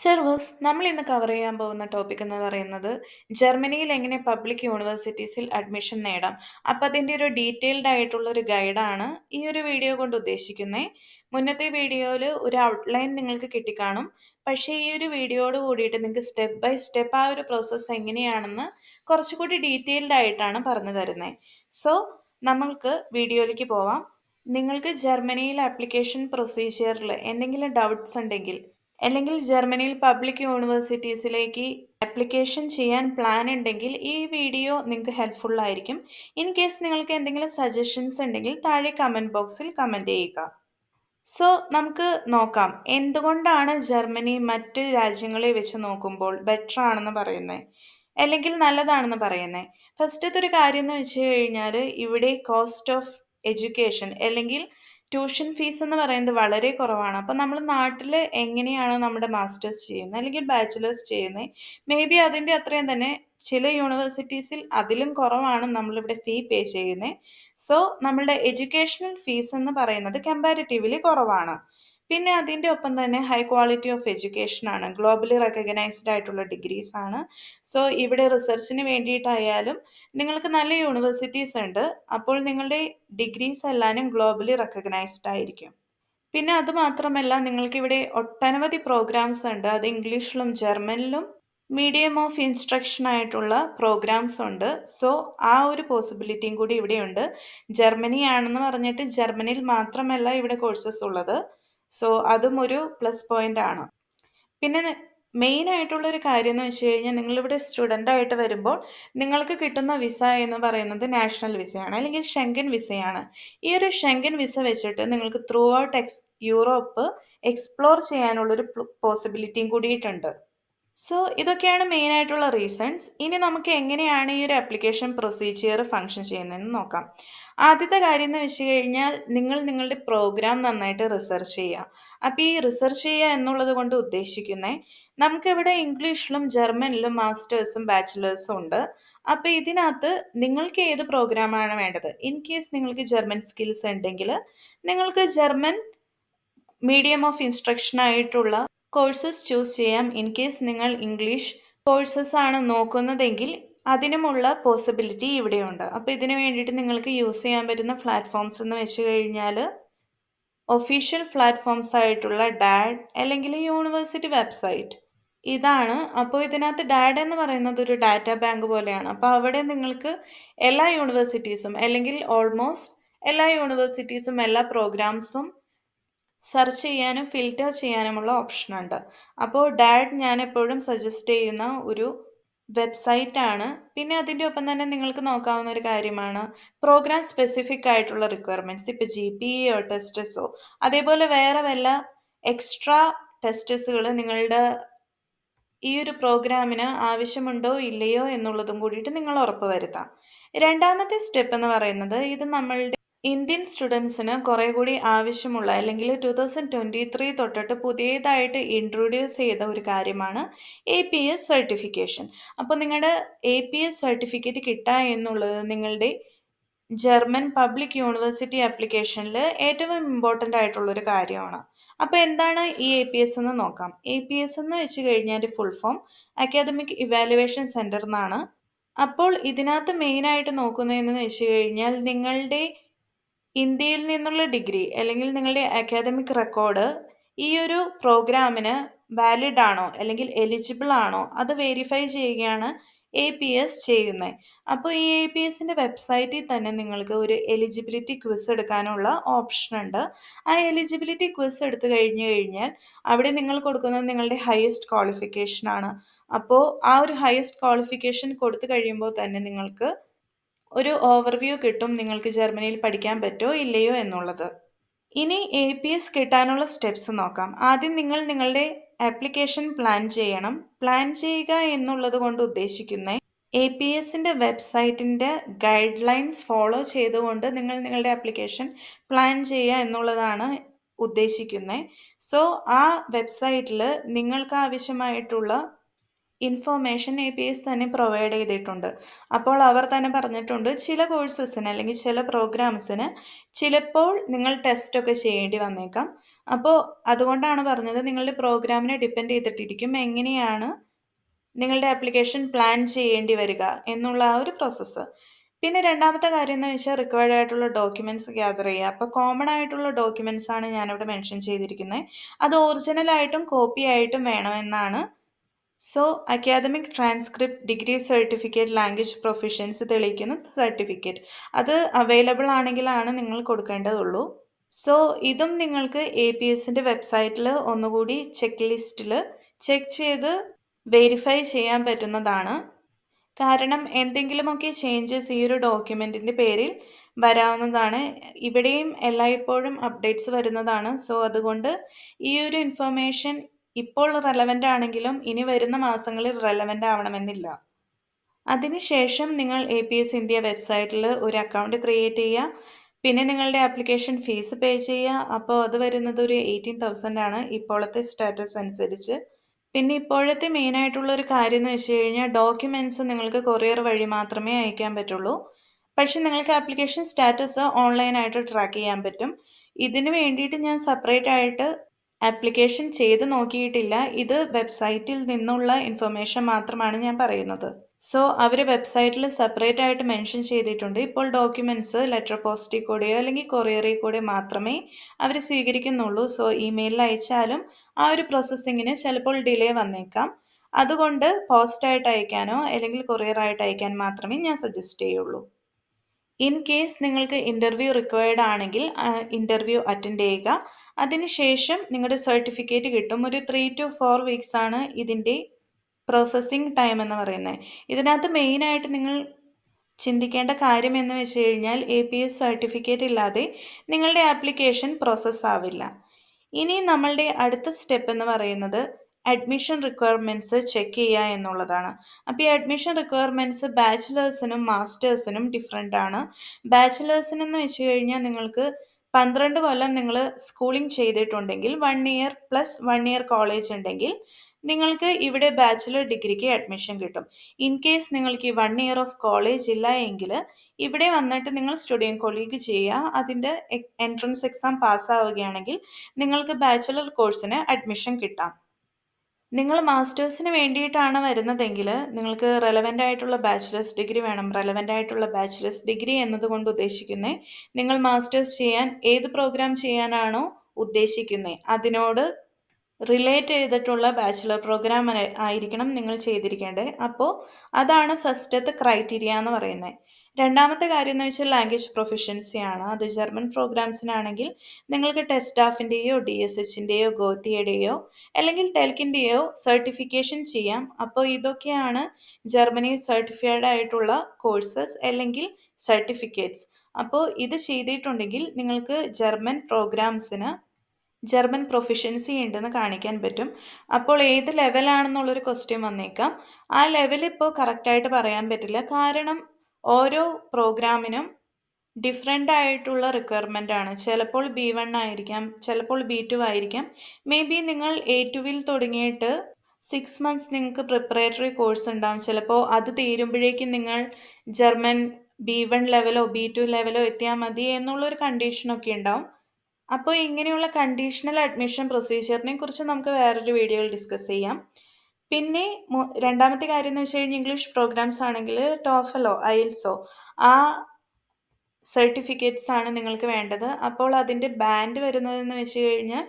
സെർവോസ് നമ്മൾ ഇന്ന് കവർ ചെയ്യാൻ പോകുന്ന ടോപ്പിക് എന്ന് പറയുന്നത് ജർമ്മനിയിൽ എങ്ങനെ പബ്ലിക് യൂണിവേഴ്സിറ്റീസിൽ അഡ്മിഷൻ നേടാം. അപ്പം അതിന്റെ ഒരു ഡീറ്റെയിൽഡ് ആയിട്ടുള്ള ഒരു ഗൈഡാണ് ഈ ഒരു വീഡിയോ കൊണ്ട് ഉദ്ദേശിക്കുന്നത് മുന്നത്തെ വീഡിയോയിൽ ഒരു ഔട്ട്ലൈൻ നിങ്ങൾക്ക് കിട്ടിക്കാണും. പക്ഷേ ഈ ഒരു വീഡിയോയോട് കൂടിയിട്ട് നിങ്ങൾക്ക് സ്റ്റെപ്പ് ബൈ സ്റ്റെപ്പ് ആ ഒരു പ്രോസസ്സ് എങ്ങനെയാണെന്ന് കുറച്ചുകൂടി ഡീറ്റെയിൽഡ് ആയിട്ടാണ് പറഞ്ഞു തരുന്നത് സോ നമ്മൾക്ക് വീഡിയോയിലേക്ക് പോവാം. നിങ്ങൾക്ക് ജർമ്മനിയിൽ ആപ്ലിക്കേഷൻ പ്രൊസീജിയറിൽ എന്തെങ്കിലും ഡൗട്ട്സ് ഉണ്ടെങ്കിൽ അല്ലെങ്കിൽ ജർമ്മനിയിൽ പബ്ലിക് യൂണിവേഴ്സിറ്റീസിലേക്ക് അപ്ലിക്കേഷൻ ചെയ്യാൻ പ്ലാൻ ഉണ്ടെങ്കിൽ ഈ വീഡിയോ നിങ്ങൾക്ക് ഹെൽപ്ഫുൾ ആയിരിക്കും. ഇൻ കേസ് നിങ്ങൾക്ക് എന്തെങ്കിലും സജഷൻസ് ഉണ്ടെങ്കിൽ താഴെ കമന്റ് ബോക്സിൽ കമന്റ് ചെയ്യുക. സോ നമുക്ക് നോക്കാം. എന്തുകൊണ്ടാണ് ജർമ്മനി മറ്റ് രാജ്യങ്ങളെ വെച്ച് നോക്കുമ്പോൾ ബെറ്റർ ആണെന്ന് പറയുന്നത്? അല്ലെങ്കിൽ നല്ലതാണെന്ന് പറയുന്നത്? ഫസ്റ്റത്തെ ഒരു കാര്യം എന്ന് വെച്ച് കഴിഞ്ഞാൽ ഇവിടെ കോസ്റ്റ് ഓഫ് എഡ്യൂക്കേഷൻ അല്ലെങ്കിൽ ട്യൂഷൻ ഫീസ് എന്ന് പറയുന്നത് വളരെ കുറവാണ്. അപ്പം നമ്മൾ നാട്ടിൽ എങ്ങനെയാണ് നമ്മുടെ മാസ്റ്റേഴ്സ് ചെയ്യുന്നത്? അല്ലെങ്കിൽ ബാച്ചിലേഴ്സ് ചെയ്യുന്നത്? മേ ബി അതിന്റെ അത്രയും തന്നെ ചില യൂണിവേഴ്സിറ്റീസിൽ അതിലും കുറവാണ് നമ്മളിവിടെ ഫീ പേ ചെയ്യുന്നത്. സോ നമ്മളുടെ എഡ്യൂക്കേഷണൽ ഫീസ് എന്ന് പറയുന്നത് കമ്പാരിറ്റീവ്ലി കുറവാണ്. പിന്നെ അതിന്റെ ഒപ്പം തന്നെ ഹൈ ക്വാളിറ്റി ഓഫ് എഡ്യൂക്കേഷൻ ആണ്. ഗ്ലോബലി റെക്കഗ്നൈസ്ഡ് ആയിട്ടുള്ള ഡിഗ്രീസ് ആണ്. സോ ഇവിടെ റിസർച്ചിന് വേണ്ടിയിട്ടായാലും നിങ്ങൾക്ക് നല്ല യൂണിവേഴ്സിറ്റീസ് ഉണ്ട്. അപ്പോൾ നിങ്ങളുടെ ഡിഗ്രീസ് എല്ലാനും ഗ്ലോബലി റെക്കഗ്നൈസ്ഡ് ആയിരിക്കും. പിന്നെ അതുമാത്രമല്ല നിങ്ങൾക്ക് ഇവിടെ ഒട്ടനവധി പ്രോഗ്രാംസ് ഉണ്ട്. അത് ഇംഗ്ലീഷിലും ജർമ്മനിലും മീഡിയം ഓഫ് ഇൻസ്ട്രക്ഷൻ ആയിട്ടുള്ള പ്രോഗ്രാംസ് ഉണ്ട്. സോ ആ ഒരു പോസിബിലിറ്റിയും കൂടി ഇവിടെയുണ്ട്. ജർമ്മനി ആണെന്ന് പറഞ്ഞിട്ട് ജർമ്മനിയിൽ മാത്രമല്ല ഇവിടെ കോഴ്സസ് ഉള്ളത്. സോ അതും ഒരു പ്ലസ് പോയിന്റ് ആണ്. പിന്നെ മെയിൻ ആയിട്ടുള്ള ഒരു കാര്യം എന്ന് വെച്ച് കഴിഞ്ഞാൽ നിങ്ങളിവിടെ സ്റ്റുഡന്റ് ആയിട്ട് വരുമ്പോൾ നിങ്ങൾക്ക് കിട്ടുന്ന വിസ എന്ന് പറയുന്നത് നാഷണൽ വിസയാണ് അല്ലെങ്കിൽ ഷെങ്കൻ വിസയാണ് ഈ ഒരു ഷെങ്കൻ വിസ വെച്ചിട്ട് നിങ്ങൾക്ക് ത്രൂ ഔട്ട് എക്സ് യൂറോപ്പ് എക്സ്പ്ലോർ ചെയ്യാനുള്ളൊരു പോസിബിലിറ്റിയും കൂടിയിട്ടുണ്ട്. സോ ഇതൊക്കെയാണ് മെയിൻ ആയിട്ടുള്ള റീസൺസ് ഇനി നമുക്ക് എങ്ങനെയാണ് ഈ ഒരു ആപ്ലിക്കേഷൻ പ്രൊസീജിയർ ഫങ്ഷൻ ചെയ്യുന്നതെന്ന് നോക്കാം. ആദ്യത്തെ കാര്യം എന്ന് വെച്ച് കഴിഞ്ഞാൽ നിങ്ങൾ നിങ്ങളുടെ പ്രോഗ്രാം നന്നായിട്ട് റിസർച്ച് ചെയ്യുക. അപ്പോൾ ഈ റിസർച്ച് ചെയ്യുക എന്നുള്ളത് കൊണ്ട് ഉദ്ദേശിക്കുന്നത് നമുക്കിവിടെ ഇംഗ്ലീഷിലും ജർമ്മനിലും മാസ്റ്റേഴ്സും ബാച്ചിലേഴ്സും ഉണ്ട്. അപ്പോൾ ഇതിനകത്ത് നിങ്ങൾക്ക് ഏത് പ്രോഗ്രാമാണ് വേണ്ടത്? ഇൻ കേസ് നിങ്ങൾക്ക് ജർമ്മൻ സ്കിൽസ് ഉണ്ടെങ്കിൽ നിങ്ങൾക്ക് ജർമ്മൻ മീഡിയം ഓഫ് ഇൻസ്ട്രക്ഷൻ ആയിട്ടുള്ള കോഴ്സസ് ചൂസ് ചെയ്യാം. ഇൻ കേസ് നിങ്ങൾ ഇംഗ്ലീഷ് കോഴ്സസ് ആണ് നോക്കുന്നതെങ്കിൽ അതിനുമുള്ള പോസിബിലിറ്റി ഇവിടെയുണ്ട്. അപ്പോൾ ഇതിന് വേണ്ടിയിട്ട് നിങ്ങൾക്ക് യൂസ് ചെയ്യാൻ പറ്റുന്ന പ്ലാറ്റ്ഫോംസ് എന്ന് വെച്ച് കഴിഞ്ഞാൽ ഒഫീഷ്യൽ പ്ലാറ്റ്ഫോംസ് ആയിട്ടുള്ള ഡാഡ് അല്ലെങ്കിൽ യൂണിവേഴ്സിറ്റി വെബ്സൈറ്റ് ഇതാണ്. അപ്പോൾ ഇതിനകത്ത് ഡാഡ് എന്ന് പറയുന്നത് ഒരു ഡാറ്റ ബാങ്ക് പോലെയാണ്. അപ്പോൾ അവിടെ നിങ്ങൾക്ക് എല്ലാ യൂണിവേഴ്സിറ്റീസും അല്ലെങ്കിൽ ഓൾമോസ്റ്റ് എല്ലാ യൂണിവേഴ്സിറ്റീസും എല്ലാ പ്രോഗ്രാംസും സെർച്ച് ചെയ്യാനും ഫിൽറ്റർ ചെയ്യാനുമുള്ള ഓപ്ഷനുണ്ട് അപ്പോൾ ഡാഡ് ഞാൻ എപ്പോഴും സജസ്റ്റ് ചെയ്യുന്ന ഒരു വെബ്സൈറ്റ് ആണ്. പിന്നെ അതിന്റെ ഒപ്പം തന്നെ നിങ്ങൾക്ക് നോക്കാവുന്ന ഒരു കാര്യമാണ്. പ്രോഗ്രാം സ്പെസിഫിക് ആയിട്ടുള്ള റിക്വയർമെന്റ്സ് ഇപ്പോൾ ജി പി ഇയോ ടെസ്റ്റസോ അതേപോലെ വേറെ വല്ല എക്സ്ട്രാ ടെസ്റ്റസുകൾ നിങ്ങളുടെ ഈ ഒരു പ്രോഗ്രാമിന് ആവശ്യമുണ്ടോ ഇല്ലയോ എന്നുള്ളതും കൂടിയിട്ട് നിങ്ങൾ ഉറപ്പ് വരുത്താം. രണ്ടാമത്തെ സ്റ്റെപ്പ് എന്ന് പറയുന്നത് ഇത് നമ്മളുടെ ഇന്ത്യൻ സ്റ്റുഡൻസിന് കുറേ കൂടി ആവശ്യമുള്ള അല്ലെങ്കിൽ ടു തൗസൻഡ് ട്വന്റി ത്രീ തൊട്ടിട്ട് പുതിയതായിട്ട് ഇൻട്രൊഡ്യൂസ് ചെയ്ത ഒരു കാര്യമാണ് എ പി എസ് സർട്ടിഫിക്കേഷൻ. അപ്പോൾ നിങ്ങളുടെ എ പി എസ് സർട്ടിഫിക്കറ്റ് കിട്ടുക എന്നുള്ളത് നിങ്ങളുടെ ജർമ്മൻ പബ്ലിക് യൂണിവേഴ്സിറ്റി ആപ്ലിക്കേഷനിൽ ഏറ്റവും ഇമ്പോർട്ടന്റ് ആയിട്ടുള്ളൊരു കാര്യമാണ്. അപ്പോൾ എന്താണ് ഈ എ പി എസ് എന്ന് നോക്കാം. എ പി എസ് എന്ന് വെച്ച് കഴിഞ്ഞാൽ full form academic evaluation centre എന്നാണ്. അപ്പോൾ ഇതിനകത്ത് മെയിനായിട്ട് നോക്കുന്നതെന്ന് വെച്ച് കഴിഞ്ഞാൽ നിങ്ങളുടെ ഇന്ത്യയിൽ നിന്നുള്ള ഡിഗ്രി അല്ലെങ്കിൽ നിങ്ങളുടെ അക്കാദമിക് റെക്കോർഡ് ഈ ഒരു പ്രോഗ്രാമിന് വാലിഡ് ആണോ അല്ലെങ്കിൽ എലിജിബിൾ ആണോ അത് വെരിഫൈ ചെയ്യുകയാണ് എ പി എസ് ചെയ്യുന്നത് അപ്പോൾ ഈ എ പി എസിന്റെ വെബ്സൈറ്റിൽ തന്നെ നിങ്ങൾക്ക് ഒരു എലിജിബിലിറ്റി ക്വിസ് എടുക്കാനുള്ള ഓപ്ഷൻ ഉണ്ട്. ആ എലിജിബിലിറ്റി ക്വിസ് എടുത്തു കഴിഞ്ഞു കഴിഞ്ഞാൽ അവിടെ നിങ്ങൾ കൊടുക്കുന്നത് നിങ്ങളുടെ ഹയസ്റ്റ് ക്വാളിഫിക്കേഷൻ ആണ്. അപ്പോൾ ആ ഒരു ഹയസ്റ്റ് ക്വാളിഫിക്കേഷൻ കൊടുത്തു കഴിയുമ്പോൾ തന്നെ നിങ്ങൾക്ക് ഒരു ഓവർവ്യൂ കിട്ടും നിങ്ങൾക്ക് ജർമ്മനിയിൽ പഠിക്കാൻ പറ്റുമോ ഇല്ലയോ എന്നുള്ളത്. ഇനി എ പി എസ് കിട്ടാനുള്ള സ്റ്റെപ്സ് നോക്കാം. ആദ്യം നിങ്ങൾ നിങ്ങളുടെ ആപ്ലിക്കേഷൻ പ്ലാൻ ചെയ്യണം. പ്ലാൻ ചെയ്യുക എന്നുള്ളത് കൊണ്ട് ഉദ്ദേശിക്കുന്ന എ പി എസിന്റെ വെബ്സൈറ്റിന്റെ ഗൈഡ് ലൈൻസ് ഫോളോ ചെയ്തുകൊണ്ട് നിങ്ങൾ നിങ്ങളുടെ ആപ്ലിക്കേഷൻ പ്ലാൻ ചെയ്യുക എന്നുള്ളതാണ് ഉദ്ദേശിക്കുന്നത് സോ ആ വെബ്സൈറ്റിൽ നിങ്ങൾക്ക് ആവശ്യമായിട്ടുള്ള ഇൻഫോർമേഷൻ എ പി എസ് തന്നെ പ്രൊവൈഡ് ചെയ്തിട്ടുണ്ട്. അപ്പോൾ അവർ തന്നെ പറഞ്ഞിട്ടുണ്ട് ചില കോഴ്സസിന് അല്ലെങ്കിൽ ചില പ്രോഗ്രാംസിന് ചിലപ്പോൾ നിങ്ങൾ ടെസ്റ്റൊക്കെ ചെയ്യേണ്ടി വന്നേക്കാം. അപ്പോൾ അതുകൊണ്ടാണ് പറഞ്ഞത് നിങ്ങളുടെ പ്രോഗ്രാമിനെ ഡിപ്പെൻഡ് ചെയ്തിട്ടിരിക്കും എങ്ങനെയാണ് നിങ്ങളുടെ ആപ്ലിക്കേഷൻ പ്ലാൻ ചെയ്യേണ്ടി വരിക എന്നുള്ള ആ ഒരു പ്രോസസ്സ് പിന്നെ രണ്ടാമത്തെ കാര്യം എന്ന് വെച്ചാൽ റിക്വയർഡ് ആയിട്ടുള്ള ഡോക്യുമെന്റ്സ് ഗ്യാദർ ചെയ്യുക. അപ്പോൾ കോമൺ ആയിട്ടുള്ള ഡോക്യുമെന്റ്സ് ആണ് ഞാനിവിടെ മെൻഷൻ ചെയ്തിരിക്കുന്നത്. അത് ഒറിജിനൽ ആയിട്ടും കോപ്പി ആയിട്ടും വേണമെന്നാണ് so academic transcript degree certificate language proficiency തെളിയിക്കുന്ന സർട്ടിഫിക്കറ്റ് അത് അവൈലബിൾ ആണെങ്കിലാണ് നിങ്ങൾ കൊടുക്കേണ്ടതുള്ളൂ. സോ ഇതും നിങ്ങൾക്ക് എ പി എസിന്റെ വെബ്സൈറ്റിൽ ഒന്നുകൂടി ചെക്ക് ലിസ്റ്റിൽ ചെക്ക് ചെയ്ത് വെരിഫൈ ചെയ്യാൻ പറ്റുന്നതാണ്. കാരണം എന്തെങ്കിലുമൊക്കെ ചേഞ്ചസ് ഈ ഒരു ഡോക്യുമെന്റിന്റെ പേരിൽ വരാവുന്നതാണ്. ഇവിടെയും എല്ലായ്പ്പോഴും അപ്ഡേറ്റ്സ് വരുന്നതാണ്. സോ അതുകൊണ്ട് ഈ ഒരു ഇൻഫർമേഷൻ ഇപ്പോൾ റെലവന്റ് ആണെങ്കിലും ഇനി വരുന്ന മാസങ്ങളിൽ റെലവന്റ് ആവണമെന്നില്ല. അതിനുശേഷം നിങ്ങൾ എ പി എസ് ഇന്ത്യ വെബ്സൈറ്റിൽ ഒരു അക്കൗണ്ട് ക്രിയേറ്റ് ചെയ്യുക. പിന്നെ നിങ്ങളുടെ ആപ്ലിക്കേഷൻ ഫീസ് പേ ചെയ്യുക. അപ്പോൾ അത് വരുന്നത് ഒരു എയ്റ്റീൻ തൗസൻഡ് ആണ്. ഇപ്പോഴത്തെ സ്റ്റാറ്റസ് അനുസരിച്ച്. പിന്നെ ഇപ്പോഴത്തെ മെയിൻ ആയിട്ടുള്ള ഒരു കാര്യം എന്ന് വെച്ച് കഴിഞ്ഞാൽ ഡോക്യുമെന്റ്സ് നിങ്ങൾക്ക് കൊറിയർ വഴി മാത്രമേ അയക്കാൻ പറ്റുള്ളൂ. പക്ഷേ നിങ്ങൾക്ക് ആപ്ലിക്കേഷൻ സ്റ്റാറ്റസ് ഓൺലൈനായിട്ട് ട്രാക്ക് ചെയ്യാൻ പറ്റും. ഇതിന് വേണ്ടിയിട്ട് ഞാൻ സെപ്പറേറ്റ് ആയിട്ട് ആപ്ലിക്കേഷൻ ചെയ്ത് നോക്കിയിട്ടില്ല. ഇത് വെബ്സൈറ്റിൽ നിന്നുള്ള ഇൻഫർമേഷൻ മാത്രമാണ് ഞാൻ പറയുന്നത്. സോ അവർ വെബ്സൈറ്റിൽ സെപ്പറേറ്റ് ആയിട്ട് മെൻഷൻ ചെയ്തിട്ടുണ്ട്. ഇപ്പോൾ ഡോക്യുമെന്റ്സ് ലെറ്റർ പോസ്റ്റിൽ കൂടെയോ അല്ലെങ്കിൽ കൊറിയറിൽ കൂടെ മാത്രമേ അവർ സ്വീകരിക്കുന്നുള്ളൂ. സോ ഇമെയിലിൽ അയച്ചാലും ആ ഒരു പ്രോസസ്സിങ്ങിന് ചിലപ്പോൾ ഡിലേ വന്നേക്കാം. അതുകൊണ്ട് പോസ്റ്റായിട്ട് അയക്കാനോ അല്ലെങ്കിൽ കൊറിയറായിട്ട് അയക്കാൻ മാത്രമേ ഞാൻ സജസ്റ്റ് ചെയ്യുള്ളൂ. ഇൻ കേസ് നിങ്ങൾക്ക് ഇന്റർവ്യൂ റിക്വയർഡ് ആണെങ്കിൽ ഇന്റർവ്യൂ അറ്റൻഡ് ചെയ്യുക. അതിനുശേഷം നിങ്ങളുടെ സർട്ടിഫിക്കറ്റ് കിട്ടും. ഒരു ത്രീ ടു ഫോർ വീക്സ് ആണ് ഇതിന്റെ പ്രോസസ്സിങ് ടൈം എന്ന് പറയുന്നത്. ഇതിനകത്ത് മെയിനായിട്ട് നിങ്ങൾ ചിന്തിക്കേണ്ട കാര്യം എന്ന് വെച്ച് കഴിഞ്ഞാൽ എ പി എസ് സർട്ടിഫിക്കറ്റ് ഇല്ലാതെ നിങ്ങളുടെ ആപ്ലിക്കേഷൻ പ്രോസസ്സ് ആവില്ല. ഇനി നമ്മളുടെ അടുത്ത സ്റ്റെപ്പ് എന്ന് പറയുന്നത് അഡ്മിഷൻ റിക്വയർമെന്റ്സ് ചെക്ക് ചെയ്യുക എന്നുള്ളതാണ്. അപ്പോൾ ഈ അഡ്മിഷൻ റിക്വയർമെന്റ്സ് ബാച്ചിലേഴ്സിനും മാസ്റ്റേഴ്സിനും ഡിഫറെന്റ് ആണ്. ബാച്ചിലേഴ്സിനെന്ന് വെച്ച് കഴിഞ്ഞാൽ നിങ്ങൾക്ക് പന്ത്രണ്ട് കൊല്ലം നിങ്ങൾ സ്കൂളിംഗ് ചെയ്തിട്ടുണ്ടെങ്കിൽ one year plus one year college ഉണ്ടെങ്കിൽ നിങ്ങൾക്ക് ഇവിടെ ബാച്ചിലർ ഡിഗ്രിക്ക് അഡ്മിഷൻ കിട്ടും. ഇൻ കേസ് നിങ്ങൾക്ക് ഈ വൺ ഇയർ ഓഫ് കോളേജ് ഇല്ല എങ്കിൽ ഇവിടെ വന്നിട്ട് നിങ്ങൾ സ്റ്റുഡിയം കൊളീഗ് ചെയ്യുക. അതിന്റെ എൻട്രൻസ് എക്സാം പാസ്സാവുകയാണെങ്കിൽ നിങ്ങൾക്ക് ബാച്ചിലർ കോഴ്സിന് അഡ്മിഷൻ കിട്ടാം. നിങ്ങൾ മാസ്റ്റേഴ്സിന് വേണ്ടിയിട്ടാണ് വരുന്നതെങ്കിൽ നിങ്ങൾക്ക് റെലവന്റ് ആയിട്ടുള്ള ബാച്ചിലേഴ്സ് ഡിഗ്രി വേണം. റെലവന്റ് ആയിട്ടുള്ള ബാച്ചിലേഴ്സ് ഡിഗ്രി എന്നതുകൊണ്ട് ഉദ്ദേശിക്കുന്നത് നിങ്ങൾ മാസ്റ്റേഴ്സ് ചെയ്യാൻ ഏത് പ്രോഗ്രാം ചെയ്യാനാണോ ഉദ്ദേശിക്കുന്നത് അതിനോട് റിലേറ്റ് ചെയ്തിട്ടുള്ള ബാച്ചിലർ പ്രോഗ്രാം ആയിരിക്കണം നിങ്ങൾ ചെയ്തിരിക്കേണ്ടത്. അപ്പോൾ അതാണ് ഫസ്റ്റത്തെ ക്രൈറ്റീരിയ എന്ന് പറയുന്നത്. രണ്ടാമത്തെ കാര്യം എന്ന് വെച്ചാൽ ലാംഗ്വേജ് പ്രൊഫഷ്യൻസി ആണ്. അത് ജർമ്മൻ പ്രോഗ്രാംസിനാണെങ്കിൽ നിങ്ങൾക്ക് ടെസ്റ്റ് സ്റ്റാഫിന്റെയോ ഡി എസ് എച്ചിന്റെയോ ഗോത്തിയുടെയോ അല്ലെങ്കിൽ ടെൽക്കിന്റെയോ സർട്ടിഫിക്കേഷൻ ചെയ്യാം. അപ്പോൾ ഇതൊക്കെയാണ് ജർമ്മനി സർട്ടിഫൈഡ് ആയിട്ടുള്ള കോഴ്സസ് അല്ലെങ്കിൽ സർട്ടിഫിക്കറ്റ്സ് അപ്പോൾ ഇത് ചെയ്തിട്ടുണ്ടെങ്കിൽ നിങ്ങൾക്ക് ജർമ്മൻ പ്രോഗ്രാംസിന് ജർമ്മൻ പ്രൊഫിഷ്യൻസി ഉണ്ടെന്ന് കാണിക്കാൻ പറ്റും. അപ്പോൾ ഏത് ലെവലാണെന്നുള്ളൊരു ക്വസ്റ്റ്യൻ വന്നേക്കാം. ആ ലെവൽ ഇപ്പോൾ കറക്റ്റായിട്ട് പറയാൻ പറ്റില്ല. കാരണം ഓരോ പ്രോഗ്രാമിനും ഡിഫറെന്റ് ആയിട്ടുള്ള റിക്വയർമെന്റ് ആണ്. ചിലപ്പോൾ ബി വൺ ആയിരിക്കാം ചിലപ്പോൾ ബി ടു ആയിരിക്കാം. മേ ബി നിങ്ങൾ എ ടുവിൽ തുടങ്ങിയിട്ട് സിക്സ് മന്ത്സ് നിങ്ങൾക്ക് പ്രിപ്പറേറ്ററി കോഴ്സ് ഉണ്ടാവും. ചിലപ്പോൾ അത് തീരുമ്പോഴേക്കും നിങ്ങൾ ജർമ്മൻ ബി വൺ ലെവലോ ബി ടു ലെവലോ എത്തിയാൽ മതി എന്നുള്ളൊരു കണ്ടീഷനൊക്കെ ഉണ്ടാവും. അപ്പോൾ ഇങ്ങനെയുള്ള കണ്ടീഷണൽ അഡ്മിഷൻ പ്രൊസീജിയറിനെ കുറിച്ച് നമുക്ക് വേറൊരു വീഡിയോയിൽ ഡിസ്കസ് ചെയ്യാം. പിന്നെ രണ്ടാമത്തെ കാര്യം എന്ന് വെച്ച് കഴിഞ്ഞാൽ ഇംഗ്ലീഷ് പ്രോഗ്രാംസ് ആണെങ്കിൽ ടോഫലോ ഐൽസോ ആ സർട്ടിഫിക്കറ്റ്സ് ആണ് നിങ്ങൾക്ക് വേണ്ടത്. അപ്പോൾ അതിന്റെ ബാൻഡ് വരുന്നതെന്ന് വെച്ച് കഴിഞ്ഞാൽ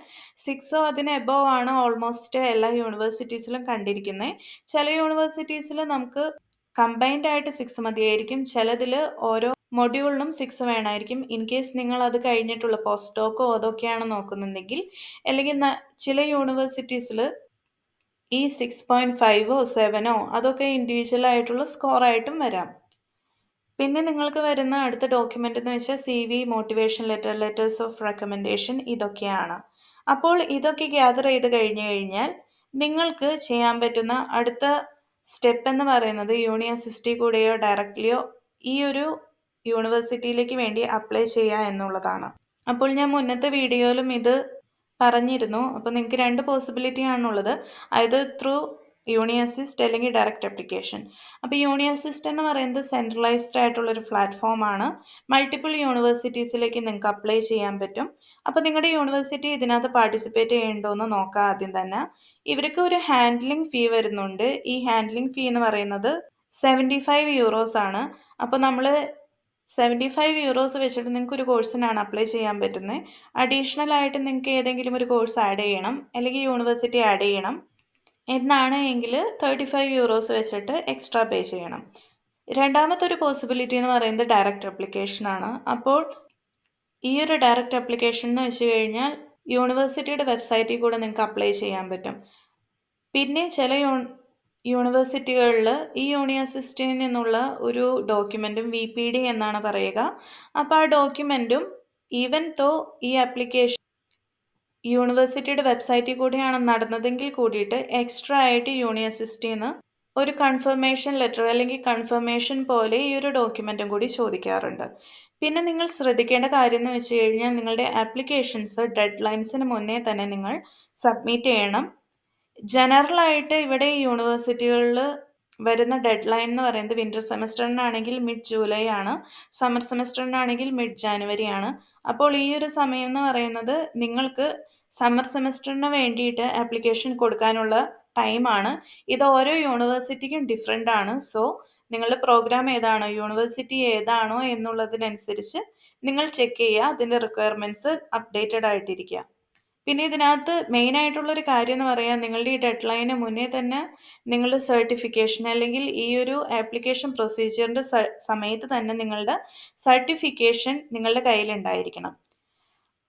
സിക്സോ അതിന് എബോവ് ആണ് ഓൾമോസ്റ്റ് എല്ലാ യൂണിവേഴ്സിറ്റീസിലും കണ്ടിരിക്കുന്നത് ചില യൂണിവേഴ്സിറ്റീസിൽ നമുക്ക് കമ്പൈൻഡ് ആയിട്ട് സിക്സ് മതിയായിരിക്കും. ചിലതിൽ ഓരോ മൊഡ്യൂളിനും സിക്സ് വേണമായിരിക്കും ഇൻ കേസ് നിങ്ങൾ അത് കഴിഞ്ഞിട്ടുള്ള പോസ്റ്റോക്കോ അതൊക്കെയാണ് നോക്കുന്നുണ്ടെങ്കിൽ അല്ലെങ്കിൽ ചില യൂണിവേഴ്സിറ്റീസിൽ ഈ സിക്സ് പോയിന്റ് ഫൈവോ സെവനോ അതൊക്കെ ഇൻഡിവിജ്വൽ ആയിട്ടുള്ള സ്കോറായിട്ടും വരാം. പിന്നെ നിങ്ങൾക്ക് വരുന്ന അടുത്ത ഡോക്യുമെന്റ് എന്ന് വെച്ചാൽ C V motivation letter letters of recommendation ഇതൊക്കെയാണ്. അപ്പോൾ ഇതൊക്കെ ഗ്യാദർ ചെയ്ത് കഴിഞ്ഞു കഴിഞ്ഞാൽ നിങ്ങൾക്ക് ചെയ്യാൻ പറ്റുന്ന അടുത്ത സ്റ്റെപ്പ് എന്ന് പറയുന്നത് യൂണിവേഴ്സിറ്റി കൂടെയോ ഡയറക്റ്റ്ലിയോ ഈ ഒരു യൂണിവേഴ്സിറ്റിയിലേക്ക് വേണ്ടി അപ്ലൈ ചെയ്യുക എന്നുള്ളതാണ്. അപ്പോൾ ഞാൻ മുന്നത്തെ വീഡിയോയിലും ഇത് പറഞ്ഞിരുന്നു. അപ്പോൾ നിങ്ങൾക്ക് രണ്ട് പോസിബിലിറ്റി ആണുള്ളത്. അതായത് ത്രൂ യൂണിയസിസ്റ്റ് അല്ലെങ്കിൽ ഡയറക്റ്റ് അപ്ലിക്കേഷൻ അപ്പോൾ യൂണിയസിസ്റ്റ് എന്ന് പറയുന്നത് സെൻട്രലൈസ്ഡ് ആയിട്ടുള്ളൊരു പ്ലാറ്റ്ഫോമാണ് മൾട്ടിപ്പിൾ യൂണിവേഴ്സിറ്റീസിലേക്ക് നിങ്ങൾക്ക് അപ്ലൈ ചെയ്യാൻ പറ്റും. അപ്പോൾ നിങ്ങളുടെ യൂണിവേഴ്സിറ്റി ഇതിനകത്ത് പാർട്ടിസിപ്പേറ്റ് ചെയ്യണ്ടോ എന്ന് നോക്കാം ആദ്യം തന്നെ. ഇവർക്ക് ഒരു ഹാൻഡ്ലിംഗ് ഫീ വരുന്നുണ്ട്. ഈ ഹാൻഡ്ലിംഗ് ഫീ എന്ന് പറയുന്നത് സെവന്റി ഫൈവ് യൂറോസ് ആണ്. അപ്പോൾ നമ്മൾ സെവന്റി ഫൈവ് യൂറോസ് വെച്ചിട്ട് നിങ്ങൾക്ക് ഒരു കോഴ്സിനാണ് അപ്ലൈ ചെയ്യാൻ പറ്റുന്നത് അഡീഷണൽ ആയിട്ട് നിങ്ങൾക്ക് ഏതെങ്കിലും ഒരു കോഴ്സ് ആഡ് ചെയ്യണം അല്ലെങ്കിൽ യൂണിവേഴ്സിറ്റി ആഡ് ചെയ്യണം. എന്നാണ് എങ്കിൽ തേർട്ടി ഫൈവ് യൂറോസ് വെച്ചിട്ട് എക്സ്ട്രാ പേ ചെയ്യണം. രണ്ടാമത്തെ ഒരു പോസിബിലിറ്റി എന്ന് പറയുന്നത് ഡയറക്റ്റ് അപ്ലിക്കേഷനാണ് അപ്പോൾ ഈ ഒരു ഡയറക്റ്റ് അപ്ലിക്കേഷൻ എന്ന് വെച്ച് കഴിഞ്ഞാൽ യൂണിവേഴ്സിറ്റിയുടെ വെബ്സൈറ്റിൽ കൂടെ നിങ്ങൾക്ക് അപ്ലൈ ചെയ്യാൻ പറ്റും. പിന്നെ ചില യൂണിവേഴ്സിറ്റികളിൽ ഈ യൂണിയൻ അസിസ്റ്റിൽ നിന്നുള്ള ഒരു ഡോക്യുമെന്റും വി പി ഡി എന്നാണ് പറയുക. അപ്പോൾ ആ ഡോക്യുമെന്റും ഈവൻ തോ ഈ ആപ്ലിക്കേഷൻ യൂണിവേഴ്സിറ്റിയുടെ വെബ്സൈറ്റിൽ കൂടിയാണ് നടന്നതെങ്കിൽ കൂടിയിട്ട് എക്സ്ട്രാ ആയിട്ട് യൂണിയൻ അസിസ്റ്റിൽ നിന്ന് ഒരു കൺഫർമേഷൻ ലെറ്റർ അല്ലെങ്കിൽ കൺഫർമേഷൻ പോലെ ഈ ഒരു ഡോക്യുമെന്റും കൂടി ചോദിക്കാറുണ്ട്. പിന്നെ നിങ്ങൾ ശ്രദ്ധിക്കേണ്ട കാര്യം എന്ന് വെച്ച് കഴിഞ്ഞാൽ നിങ്ങളുടെ ആപ്ലിക്കേഷൻസ് ഡെഡ് ലൈൻസിന് മുന്നേ തന്നെ നിങ്ങൾ സബ്മിറ്റ് ചെയ്യണം. ജനറൽ ആയിട്ട് ഇവിടെ യൂണിവേഴ്സിറ്റികളിൽ വരുന്ന ഡെഡ് ലൈൻ എന്ന് പറയുന്നത് വിന്റർ സെമസ്റ്ററിനാണെങ്കിൽ മിഡ് ജൂലൈ ആണ് സമ്മർ സെമസ്റ്ററിനാണെങ്കിൽ മിഡ് ജാനുവരി ആണ് അപ്പോൾ ഈ ഒരു സമയം എന്ന് പറയുന്നത് നിങ്ങൾക്ക് സമ്മർ സെമസ്റ്ററിന് വേണ്ടിയിട്ട് ആപ്ലിക്കേഷൻ കൊടുക്കാനുള്ള ടൈമാണ്. ഇത് ഓരോ യൂണിവേഴ്സിറ്റിക്കും ഡിഫറെന്റ് ആണ്. സോ നിങ്ങളുടെ പ്രോഗ്രാം ഏതാണോ യൂണിവേഴ്സിറ്റി ഏതാണോ എന്നുള്ളതിനനുസരിച്ച് നിങ്ങൾ ചെക്ക് ചെയ്യുക. അതിന്റെ റിക്വയർമെന്റ്സ് അപ്ഡേറ്റഡ് ആയിട്ടിരിക്കുക. പിന്നെ ഇതിനകത്ത് മെയിൻ ആയിട്ടുള്ളൊരു കാര്യം എന്ന് പറയാൻ നിങ്ങളുടെ ഈ ഡെഡ് ലൈന് മുന്നേ തന്നെ നിങ്ങളുടെ സർട്ടിഫിക്കേഷൻ അല്ലെങ്കിൽ ഈ ഒരു ആപ്ലിക്കേഷൻ പ്രൊസീജിയറിന്റെ സമയത്ത് തന്നെ നിങ്ങളുടെ സർട്ടിഫിക്കേഷൻ നിങ്ങളുടെ കയ്യിലുണ്ടായിരിക്കണം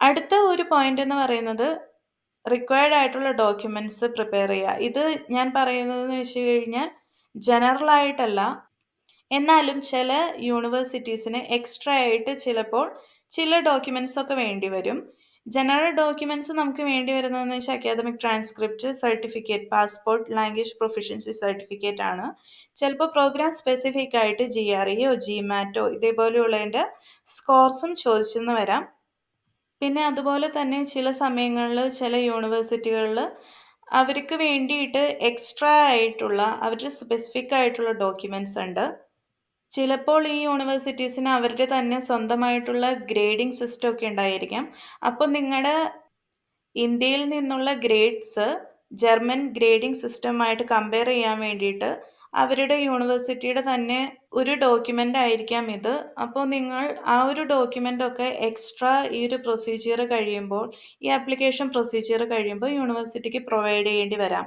അടുത്ത ഒരു പോയിന്റ് എന്ന് പറയുന്നത് റിക്വയർഡ് ആയിട്ടുള്ള ഡോക്യുമെന്റ്സ് പ്രിപ്പയർ ചെയ്യുക. ഇത് ഞാൻ പറയുന്നതെന്ന് വെച്ച് കഴിഞ്ഞാൽ ജനറൽ ആയിട്ടല്ല. എന്നാലും ചില യൂണിവേഴ്സിറ്റീസിന് എക്സ്ട്രാ ആയിട്ട് ചിലപ്പോൾ ചില ഡോക്യുമെന്റ്സ് ഒക്കെ വേണ്ടി വരും. ജനറൽ ഡോക്യുമെന്റ്സ് നമുക്ക് വേണ്ടി വരുന്നതെന്ന് വെച്ചാൽ academic transcript certificate passport language proficiency certificate ആണ്. ചിലപ്പോൾ പ്രോഗ്രാം സ്പെസിഫിക് ആയിട്ട് ജി ആർ ഇയോ ജി മാറ്റോ ഇതേപോലെയുള്ളതിന്റെ സ്കോർസും ചോദിച്ചെന്ന് വരാം. പിന്നെ അതുപോലെ തന്നെ ചില സമയങ്ങളിൽ ചില യൂണിവേഴ്സിറ്റികളിൽ അവർക്ക് വേണ്ടിയിട്ട് എക്സ്ട്രാ ആയിട്ടുള്ള അവരുടെ സ്പെസിഫിക് ആയിട്ടുള്ള ഡോക്യുമെന്റ്സ് ഉണ്ട്. ചിലപ്പോൾ ഈ യൂണിവേഴ്സിറ്റീസിന് അവരുടെ തന്നെ സ്വന്തമായിട്ടുള്ള ഗ്രേഡിംഗ് സിസ്റ്റം ഒക്കെ ഉണ്ടായിരിക്കാം. അപ്പോൾ നിങ്ങളുടെ ഇന്ത്യയിൽ നിന്നുള്ള ഗ്രേഡ്സ് ജർമ്മൻ ഗ്രേഡിംഗ് സിസ്റ്റമായിട്ട് കമ്പയർ ചെയ്യാൻ വേണ്ടിയിട്ട് അവരുടെ യൂണിവേഴ്സിറ്റിയുടെ തന്നെ ഒരു ഡോക്യുമെന്റ് ആയിരിക്കാം ഇത്. അപ്പോൾ നിങ്ങൾ ആ ഒരു ഡോക്യുമെന്റൊക്കെ എക്സ്ട്രാ ഈ ഒരു പ്രൊസീജിയർ കഴിയുമ്പോൾ ഈ ആപ്ലിക്കേഷൻ പ്രൊസീജിയർ കഴിയുമ്പോൾ യൂണിവേഴ്സിറ്റിക്ക് പ്രൊവൈഡ് ചെയ്യേണ്ടി വരാം.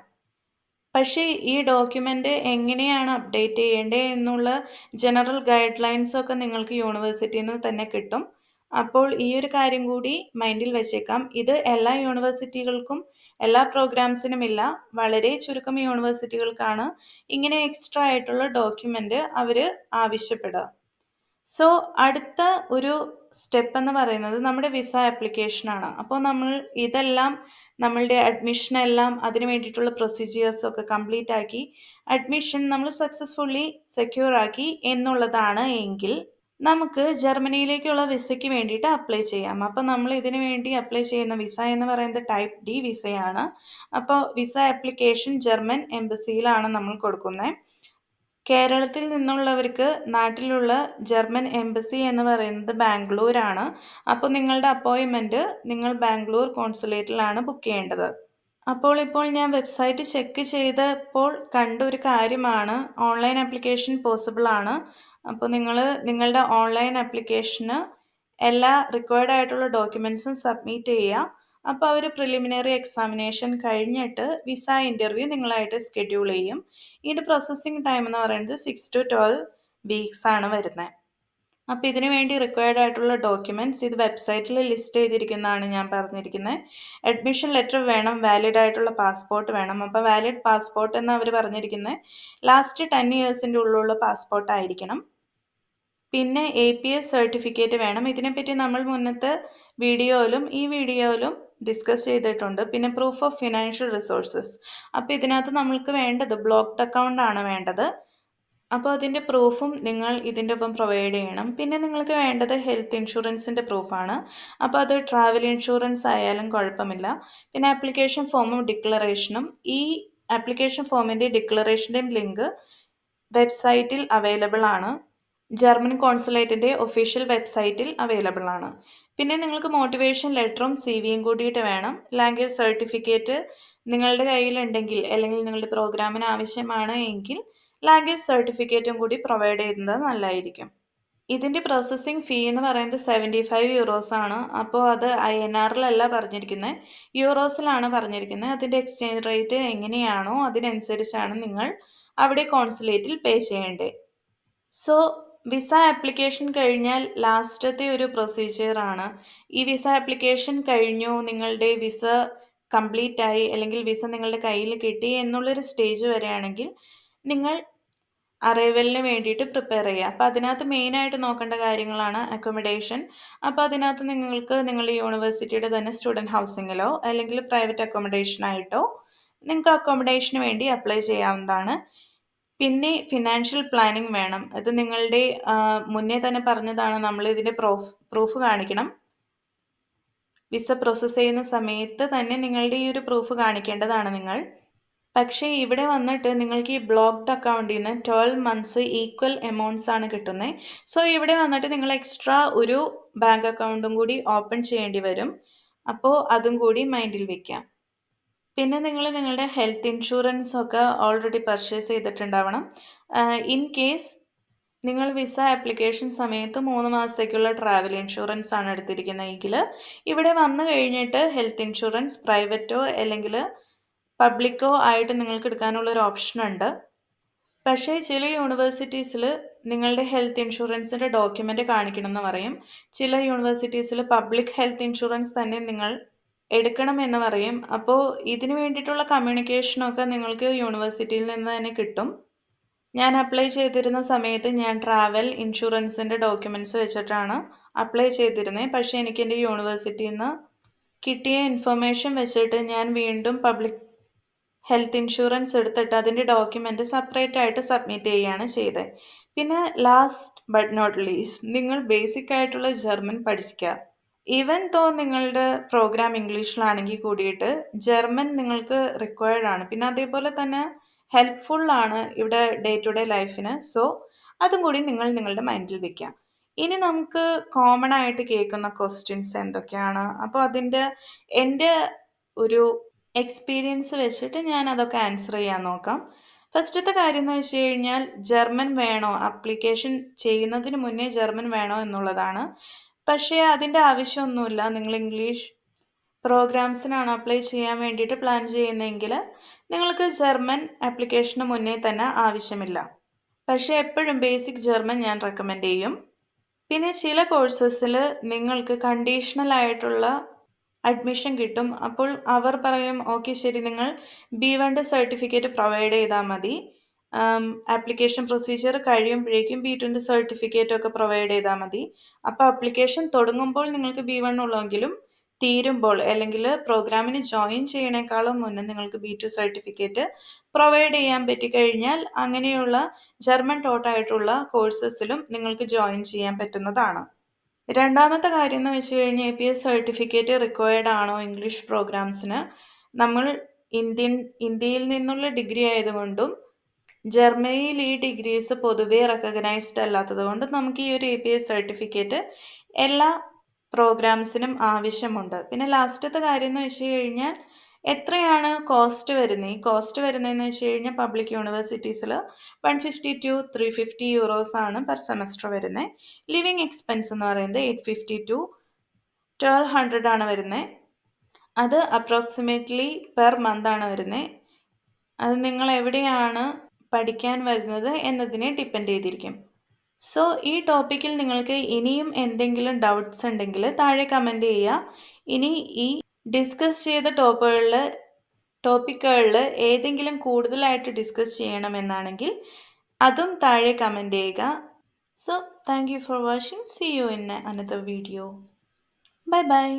പക്ഷേ ഈ ഡോക്യുമെന്റ് എങ്ങനെയാണ് അപ്ഡേറ്റ് ചെയ്യേണ്ടത് എന്നുള്ള ജനറൽ ഗൈഡ് ലൈൻസ് ഒക്കെ നിങ്ങൾക്ക് യൂണിവേഴ്സിറ്റിയിൽ നിന്ന് തന്നെ കിട്ടും. അപ്പോൾ ഈ ഒരു കാര്യം കൂടി മൈൻഡിൽ വെച്ചേക്കാം. ഇത് എല്ലാ യൂണിവേഴ്സിറ്റികൾക്കും എല്ലാ പ്രോഗ്രാംസിനും ഇല്ല. വളരെ ചുരുക്കം യൂണിവേഴ്സിറ്റികൾക്കാണ് ഇങ്ങനെ എക്സ്ട്രാ ആയിട്ടുള്ള ഡോക്യുമെന്റ് അവർ ആവശ്യപ്പെടുക. സോ അടുത്ത ഒരു സ്റ്റെപ്പ് എന്ന് പറയുന്നത് നമ്മുടെ വിസ ആപ്ലിക്കേഷനാണ് അപ്പോൾ നമ്മൾ ഇതെല്ലാം നമ്മളുടെ അഡ്മിഷൻ എല്ലാം അതിന് വേണ്ടിയിട്ടുള്ള പ്രൊസീജിയേഴ്സ് ഒക്കെ കംപ്ലീറ്റ് ആക്കി അഡ്മിഷൻ നമ്മൾ സക്സസ്ഫുള്ളി സെക്യൂർ ആക്കി എന്നുള്ളതാണ് എങ്കിൽ നമുക്ക് ജർമ്മനിയിലേക്കുള്ള വിസയ്ക്ക് വേണ്ടിയിട്ട് അപ്ലൈ ചെയ്യാം. അപ്പോൾ നമ്മൾ ഇതിന് വേണ്ടി അപ്ലൈ ചെയ്യുന്ന വിസ എന്ന് പറയുന്നത് ടൈപ്പ് ഡി വിസയാണ്. അപ്പോൾ വിസ ആപ്ലിക്കേഷൻ ജർമ്മൻ എംബസിയിലാണ് നമ്മൾ കൊടുക്കുന്നത്. കേരളത്തിൽ നിന്നുള്ളവർക്ക് നാട്ടിലുള്ള ജർമ്മൻ എംബസി എന്ന് പറയുന്നത് ബാംഗ്ലൂരാണ്. അപ്പോൾ നിങ്ങളുടെ അപ്പോയിൻമെന്റ് നിങ്ങൾ ബാംഗ്ലൂർ കോൺസുലേറ്റിലാണ് ബുക്ക് ചെയ്യേണ്ടത്. അപ്പോൾ ഇപ്പോൾ ഞാൻ വെബ്സൈറ്റ് ചെക്ക് ചെയ്തപ്പോൾ കണ്ട ഒരു കാര്യമാണ്. ഓൺലൈൻ ആപ്ലിക്കേഷൻ പോസിബിൾ ആണ്. അപ്പോൾ നിങ്ങൾ നിങ്ങളുടെ ഓൺലൈൻ ആപ്ലിക്കേഷന് എല്ലാ റിക്വയർഡ് ആയിട്ടുള്ള ഡോക്യുമെൻസും സബ്മിറ്റ് ചെയ്യുക. അപ്പോൾ അവർ പ്രിലിമിനറി എക്സാമിനേഷൻ കഴിഞ്ഞിട്ട് വിസ ഇന്റർവ്യൂ നിങ്ങളായിട്ട് സ്കെഡ്യൂൾ ചെയ്യും. ഇതിന്റെ പ്രോസസ്സിങ് ടൈം എന്ന് പറയുന്നത് സിക്സ് ടു ട്വൽവ് വീക്സ് ആണ് വരുന്നത് അപ്പോൾ ഇതിനു വേണ്ടി റിക്വയർഡ് ആയിട്ടുള്ള ഡോക്യുമെന്റ്സ് ഇത് വെബ്സൈറ്റിൽ ലിസ്റ്റ് ചെയ്തിരിക്കുന്നതാണ് ഞാൻ പറഞ്ഞിരിക്കുന്നത് അഡ്മിഷൻ ലെറ്റർ വേണം വാലിഡ് ആയിട്ടുള്ള പാസ്പോർട്ട് വേണം. അപ്പോൾ വാലിഡ് പാസ്പോർട്ട് എന്ന് അവർ പറഞ്ഞിരിക്കുന്നത് ലാസ്റ്റ് ടെൻ ഇയേഴ്സിന്റെ ഉള്ളിലുള്ള പാസ്പോർട്ട് ആയിരിക്കണം. പിന്നെ എ പി എസ് സർട്ടിഫിക്കറ്റ് വേണം. ഇതിനെപ്പറ്റി നമ്മൾ മുന്നത്തെ വീഡിയോയിലും ഈ വീഡിയോയിലും ഡിസ്കസ് ചെയ്തിട്ടുണ്ട്. പിന്നെ പ്രൂഫ് ഓഫ് ഫിനാൻഷ്യൽ റിസോഴ്സസ് അപ്പോൾ ഇതിനകത്ത് നമ്മൾക്ക് വേണ്ടത് ബ്ലോക്ക്ഡ് അക്കൗണ്ട് ആണ് വേണ്ടത്. അപ്പോൾ അതിന്റെ പ്രൂഫും നിങ്ങൾ ഇതിന്റെ ഒപ്പം പ്രൊവൈഡ് ചെയ്യണം. പിന്നെ നിങ്ങൾക്ക് വേണ്ടത് ഹെൽത്ത് ഇൻഷുറൻസിന്റെ പ്രൂഫാണ് അപ്പോൾ അത് ട്രാവൽ ഇൻഷുറൻസ് ആയാലും കുഴപ്പമില്ല. പിന്നെ ആപ്ലിക്കേഷൻ ഫോമും ഡിക്ലറേഷനും ഈ ആപ്ലിക്കേഷൻ ഫോമിന്റെ ഡിക്ലറേഷന്റെയും ലിങ്ക് വെബ്സൈറ്റിൽ അവൈലബിൾ ആണ്. ജർമ്മൻ കോൺസുലേറ്റിന്റെ ഒഫീഷ്യൽ വെബ്സൈറ്റിൽ അവൈലബിൾ ആണ്. പിന്നെ നിങ്ങൾക്ക് മോട്ടിവേഷൻ ലെറ്ററും സി വിയും കൂടിയിട്ട് വേണം. ലാംഗ്വേജ് സർട്ടിഫിക്കറ്റ് നിങ്ങളുടെ കയ്യിലുണ്ടെങ്കിൽ അല്ലെങ്കിൽ നിങ്ങളുടെ പ്രോഗ്രാമിന് ആവശ്യമാണ് എങ്കിൽ ലാംഗ്വേജ് സർട്ടിഫിക്കറ്റും കൂടി പ്രൊവൈഡ് ചെയ്യുന്നത് നല്ലതായിരിക്കും. ഇതിന്റെ പ്രോസസ്സിംഗ് ഫീ എന്ന് പറയുന്നത് സെവന്റി ഫൈവ് യൂറോസ് ആണ്. അപ്പോൾ അത് ഐ എൻ ആറിലല്ല പറഞ്ഞിരിക്കുന്നത്. യൂറോസിലാണ് പറഞ്ഞിരിക്കുന്നത്. അതിന്റെ എക്സ്ചേഞ്ച് റേറ്റ് എങ്ങനെയാണോ അതിനനുസരിച്ചാണ് നിങ്ങൾ അവിടെ കോൺസുലേറ്റിൽ പേ ചെയ്യേണ്ടത്. സോ വിസ ആപ്ലിക്കേഷൻ കഴിഞ്ഞാൽ ലാസ്റ്റത്തെ ഒരു പ്രൊസീജിയറാണ് ഈ വിസ ആപ്ലിക്കേഷൻ കഴിഞ്ഞു നിങ്ങളുടെ വിസ കംപ്ലീറ്റ് ആയി അല്ലെങ്കിൽ വിസ നിങ്ങളുടെ കയ്യിൽ കിട്ടി എന്നുള്ളൊരു സ്റ്റേജ് വരെയാണെങ്കിൽ നിങ്ങൾ അറൈവലിന് വേണ്ടിയിട്ട് പ്രിപ്പയർ ചെയ്യുക. അപ്പോൾ അതിനകത്ത് മെയിനായിട്ട് നോക്കേണ്ട കാര്യങ്ങളാണ് അക്കോമഡേഷൻ അപ്പോൾ അതിനകത്ത് നിങ്ങൾക്ക് നിങ്ങളുടെ യൂണിവേഴ്സിറ്റിയുടെ തന്നെ സ്റ്റുഡന്റ് ഹൗസിങ്ങിലോ അല്ലെങ്കിൽ പ്രൈവറ്റ് അക്കോമഡേഷനായിട്ടോ നിങ്ങൾക്ക് അക്കോമഡേഷന് വേണ്ടി അപ്ലൈ ചെയ്യാവുന്നതാണ്. പിന്നെ ഫിനാൻഷ്യൽ പ്ലാനിങ് വേണം. അത് നിങ്ങളുടെ മുന്നേ തന്നെ പറഞ്ഞതാണ് നമ്മൾ ഇതിന്റെ പ്രൂഫ് പ്രൂഫ് കാണിക്കണം. വിസ പ്രോസസ്സ് ചെയ്യുന്ന സമയത്ത് തന്നെ നിങ്ങളുടെ ഈ ഒരു പ്രൂഫ് കാണിക്കേണ്ടതാണ് നിങ്ങൾ. പക്ഷേ ഇവിടെ വന്നിട്ട് നിങ്ങൾക്ക് ഈ ബ്ലോക്ക്ഡ് അക്കൗണ്ടിൽ നിന്ന് ട്വൽവ് മന്ത്സ് ഈക്വൽ എമൗണ്ട്സ് ആണ് കിട്ടുന്നത് സോ ഇവിടെ വന്നിട്ട് നിങ്ങൾ എക്സ്ട്രാ ഒരു ബാങ്ക് അക്കൗണ്ടും കൂടി ഓപ്പൺ ചെയ്യേണ്ടി വരും. അപ്പോൾ അതും കൂടി മൈൻഡിൽ വെക്കാം. പിന്നെ നിങ്ങൾ നിങ്ങളുടെ ഹെൽത്ത് ഇൻഷുറൻസ് ഒക്കെ ഓൾറെഡി പർച്ചേസ് ചെയ്തിട്ടുണ്ടാവണം. ഇൻ കേസ് നിങ്ങൾ വിസ ആപ്ലിക്കേഷൻ സമയത്ത് മൂന്ന് മാസത്തേക്കുള്ള ട്രാവൽ ഇൻഷുറൻസ് ആണ് എടുത്തിരിക്കുന്നതെങ്കിൽ ഇവിടെ വന്നു കഴിഞ്ഞിട്ട് ഹെൽത്ത് ഇൻഷുറൻസ് പ്രൈവറ്റോ അല്ലെങ്കിൽ പബ്ലിക്കോ ആയിട്ട് നിങ്ങൾക്ക് എടുക്കാനുള്ള ഒരു ഓപ്ഷൻ ഉണ്ട്. പക്ഷേ ചില യൂണിവേഴ്സിറ്റീസിൽ നിങ്ങളുടെ ഹെൽത്ത് ഇൻഷുറൻസിന്റെ ഡോക്യുമെന്റ് കാണിക്കണമെന്ന് പറയും. ചില യൂണിവേഴ്സിറ്റീസിൽ പബ്ലിക് ഹെൽത്ത് ഇൻഷുറൻസ് തന്നെ നിങ്ങൾ എടുക്കണം എന്ന് പറയും. അപ്പോൾ ഇതിന് വേണ്ടിയിട്ടുള്ള കമ്മ്യൂണിക്കേഷനൊക്കെ നിങ്ങൾക്ക് യൂണിവേഴ്സിറ്റിയിൽ നിന്ന് തന്നെ കിട്ടും. ഞാൻ അപ്ലൈ ചെയ്തിരുന്ന സമയത്ത് ഞാൻ ട്രാവൽ ഇൻഷുറൻസിന്റെ ഡോക്യുമെന്റ്സ് വെച്ചിട്ടാണ് അപ്ലൈ ചെയ്തിരുന്നത് പക്ഷേ എനിക്ക് എന്റെ യൂണിവേഴ്സിറ്റിയിൽ നിന്ന് കിട്ടിയ ഇൻഫർമേഷൻ വെച്ചിട്ട് ഞാൻ വീണ്ടും പബ്ലിക് ഹെൽത്ത് ഇൻഷുറൻസ് എടുത്തിട്ട് അതിന്റെ ഡോക്യുമെന്റ് സെപ്പറേറ്റ് ആയിട്ട് സബ്മിറ്റ് ചെയ്യുകയാണ് ചെയ്തത്. പിന്നെ ലാസ്റ്റ് ബട്ട് നോട്ട് ലീസ്റ്റ് നിങ്ങൾ ബേസിക് ആയിട്ടുള്ള ജർമ്മൻ പഠിക്കുക ഈവൻ തോ നിങ്ങളുടെ പ്രോഗ്രാം ഇംഗ്ലീഷിലാണെങ്കിൽ കൂടിയിട്ട് ജർമ്മൻ നിങ്ങൾക്ക് റിക്വയർഡ് ആണ്. പിന്നെ അതേപോലെ തന്നെ ഹെൽപ്ഫുൾ ആണ് ഇവിടെ ഡേ ടു ഡേ ലൈഫിന് സോ അതും കൂടി നിങ്ങൾ നിങ്ങളുടെ മൈൻഡിൽ വെക്കാം ഇനി നമുക്ക് കോമൺ ആയിട്ട് കേൾക്കുന്ന ക്വസ്റ്റ്യൻസ് എന്തൊക്കെയാണ്? അപ്പോൾ അതിന്റെ എന്റെ ഒരു എക്സ്പീരിയൻസ് വെച്ചിട്ട് ഞാൻ അതൊക്കെ ആൻസർ ചെയ്യാൻ നോക്കാം. ഫസ്റ്റത്തെ കാര്യം എന്ന് വെച്ച് കഴിഞ്ഞാൽ ജർമ്മൻ വേണോ? അപ്ലിക്കേഷൻ ചെയ്യുന്നതിന് മുന്നേ ജർമ്മൻ വേണോ എന്നുള്ളതാണ്. പക്ഷേ അതിന്റെ ആവശ്യമൊന്നുമില്ല. നിങ്ങൾ ഇംഗ്ലീഷ് പ്രോഗ്രാംസിനാണ് അപ്ലൈ ചെയ്യാൻ വേണ്ടിയിട്ട് പ്ലാൻ ചെയ്യുന്നതെങ്കിൽ നിങ്ങൾക്ക് ജർമ്മൻ ആപ്ലിക്കേഷന് മുന്നേ തന്നെ ആവശ്യമില്ല. പക്ഷേ എപ്പോഴും ബേസിക് ജർമ്മൻ ഞാൻ റെക്കമെൻഡ് ചെയ്യും. പിന്നെ ചില കോഴ്സസിൽ നിങ്ങൾക്ക് കണ്ടീഷണൽ ആയിട്ടുള്ള അഡ്മിഷൻ കിട്ടും. അപ്പോൾ അവർ പറയും ഓക്കെ ശരി നിങ്ങൾ ബി വണ്ട് സർട്ടിഫിക്കറ്റ് പ്രൊവൈഡ് ചെയ്താൽ മതി. ആപ്ലിക്കേഷൻ പ്രൊസീജിയർ കഴിയുമ്പോഴേക്കും ബി ടുവിന്റെ സർട്ടിഫിക്കറ്റ് ഒക്കെ പ്രൊവൈഡ് ചെയ്താൽ മതി. അപ്പോൾ ആപ്ലിക്കേഷൻ തുടങ്ങുമ്പോൾ നിങ്ങൾക്ക് ബി വൺ ഉള്ളെങ്കിലും തീരുമ്പോൾ അല്ലെങ്കിൽ പ്രോഗ്രാമിന് ജോയിൻ ചെയ്യണേക്കാളും മുന്നേ നിങ്ങൾക്ക് ബി ടു സർട്ടിഫിക്കറ്റ് പ്രൊവൈഡ് ചെയ്യാൻ പറ്റിക്കഴിഞ്ഞാൽ അങ്ങനെയുള്ള ജർമ്മൻ ടോട്ടായിട്ടുള്ള കോഴ്സസിലും നിങ്ങൾക്ക് ജോയിൻ ചെയ്യാൻ പറ്റുന്നതാണ്. രണ്ടാമത്തെ കാര്യം എന്ന് വെച്ച് കഴിഞ്ഞാൽ A P S certificate required ആണോ ഇംഗ്ലീഷ് പ്രോഗ്രാംസിന് നമ്മൾ ഇന്ത്യൻ ഇന്ത്യയിൽ നിന്നുള്ള ഡിഗ്രി ആയതുകൊണ്ടും ജർമ്മനിയിൽ ഈ ഡിഗ്രീസ് പൊതുവേ റെക്കഗ്നൈസ്ഡ് അല്ലാത്തത് കൊണ്ട് നമുക്ക് ഈ ഒരു എ പി എസ് സർട്ടിഫിക്കറ്റ് എല്ലാ പ്രോഗ്രാംസിനും ആവശ്യമുണ്ട്. പിന്നെ ലാസ്റ്റത്തെ കാര്യം എന്ന് വെച്ച് കഴിഞ്ഞാൽ എത്രയാണ് കോസ്റ്റ് വരുന്നത്? ഈ കോസ്റ്റ് വരുന്നതെന്ന് വെച്ച് കഴിഞ്ഞാൽ public യൂണിവേഴ്സിറ്റീസിൽ one fifty to three fifty euros ആണ് പെർ സെമസ്റ്റർ വരുന്നത് ലിവിങ് എക്സ്പെൻസ് എന്ന് പറയുന്നത് eight fifty to twelve hundred ആണ് വരുന്നത് അത് അപ്രോക്സിമേറ്റ്ലി പെർ മന്ത് ആണ് വരുന്നത് അത് നിങ്ങൾ എവിടെയാണ് പഠിക്കാൻ വരുന്നത് എന്നതിനെ ഡിപ്പെൻഡ് ചെയ്തിരിക്കും. സോ ഈ ടോപ്പിക്കിൽ നിങ്ങൾക്ക് ഇനിയും എന്തെങ്കിലും ഡൗട്ട്സ് ഉണ്ടെങ്കിൽ താഴെ കമന്റ് ചെയ്യുക. ഇനി ഈ ഡിസ്കസ് ചെയ്ത ടോപ്പുകളിൽ ടോപ്പിക്കുകളിൽ ഏതെങ്കിലും കൂടുതലായിട്ട് ഡിസ്കസ് ചെയ്യണമെന്നാണെങ്കിൽ അതും താഴെ കമന്റ് ചെയ്യുക. So thank you for watching see you in another video bye bye